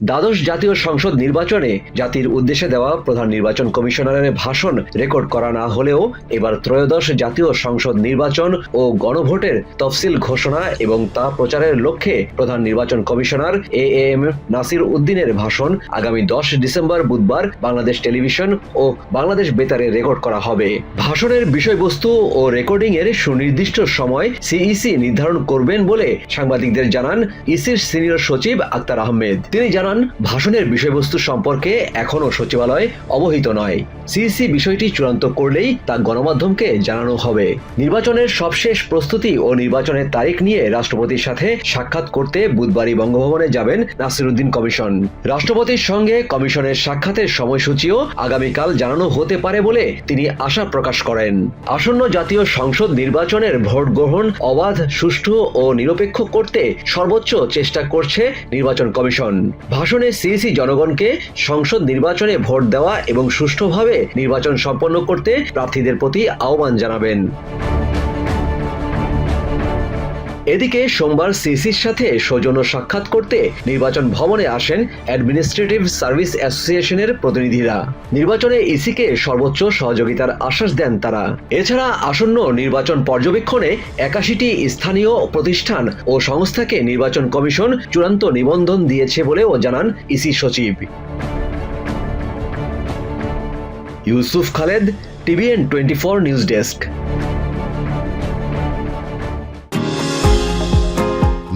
দ্বাদশ জাতীয় সংসদ নির্বাচনে জাতির উদ্দেশ্যে দেওয়া প্রধান নির্বাচন কমিশনারের ভাষণ রেকর্ড করা না হলেও এবার ত্রয়োদশ জাতীয় সংসদ নির্বাচন ও গণভোটের তফসিল ঘোষণা এবং তা প্রচারের লক্ষ্যে প্রধান নির্বাচন কমিশনার এ এম নাসির উদ্দিনের ভাষণ আগামী দশ ডিসেম্বর বুধবার বাংলাদেশ টেলিভিশন ও বাংলাদেশ বেতারে রেকর্ড করা হবে। ভাষণের বিষয়বস্তু ও রেকর্ডিং এর সুনির্দিষ্ট সময় সিইসি নির্ধারণ করবেন বলে সাংবাদিকদের জানান ইসির সিনিয়র সচিব আক্তার আহমেদ। তিনি জানান ভাষণের বিষয়বস্তু সম্পর্কে এখনও সচিবালয় অবহিত নয়। সিইসি বিষয়টি চূড়ান্ত করলেই তা গণমাধ্যমকে জানানো হবে। নির্বাচনের সবশেষ প্রস্তুতি ও নির্বাচনের তারিখ নিয়ে রাষ্ট্রপতির সাথে সাক্ষাৎ করতে বুধবারই বঙ্গভবনে যাবেন নাসিরুদ্দিন কমিশন। রাষ্ট্রপতির সঙ্গে কমিশনের সাক্ষাতের সময়সূচিও আগামীকাল জানানো হতে পারে বলে তিনি আশা প্রকাশ করেন। আসন্ন জাতীয় সংসদ নির্বাচনের ভোট গ্রহণ অবাধ, সুষ্ঠু ও নিরপেক্ষ করতে সর্বোচ্চ চেষ্টা করছে নির্বাচন কমিশন। ভাষণে সিইসি জনগণকে সংসদ নির্বাচনে ভোট দেওয়া এবং সুষ্ঠুভাবে নির্বাচন সম্পন্ন করতে প্রার্থীদের প্রতি আহ্বান জানাবেন। এদিকে সোমবার সিসির সাথে সৌজন্য সাক্ষাৎ করতে নির্বাচন ভবনে আসেন অ্যাডমিনিস্ট্রেটিভ সার্ভিস অ্যাসোসিয়েশনের প্রতিনিধিরা। নির্বাচনে ইসিকে সর্বোচ্চ সহযোগিতার আশ্বাস দেন তারা। এছাড়া আসন্ন নির্বাচন পর্যবেক্ষণে একাশিটি স্থানীয় প্রতিষ্ঠান ও সংস্থাকে নির্বাচন কমিশন চূড়ান্ত নিবন্ধন দিয়েছে বলেও জানান ইসি সচিব। Yusuf Khaled, TVN twenty four news desk.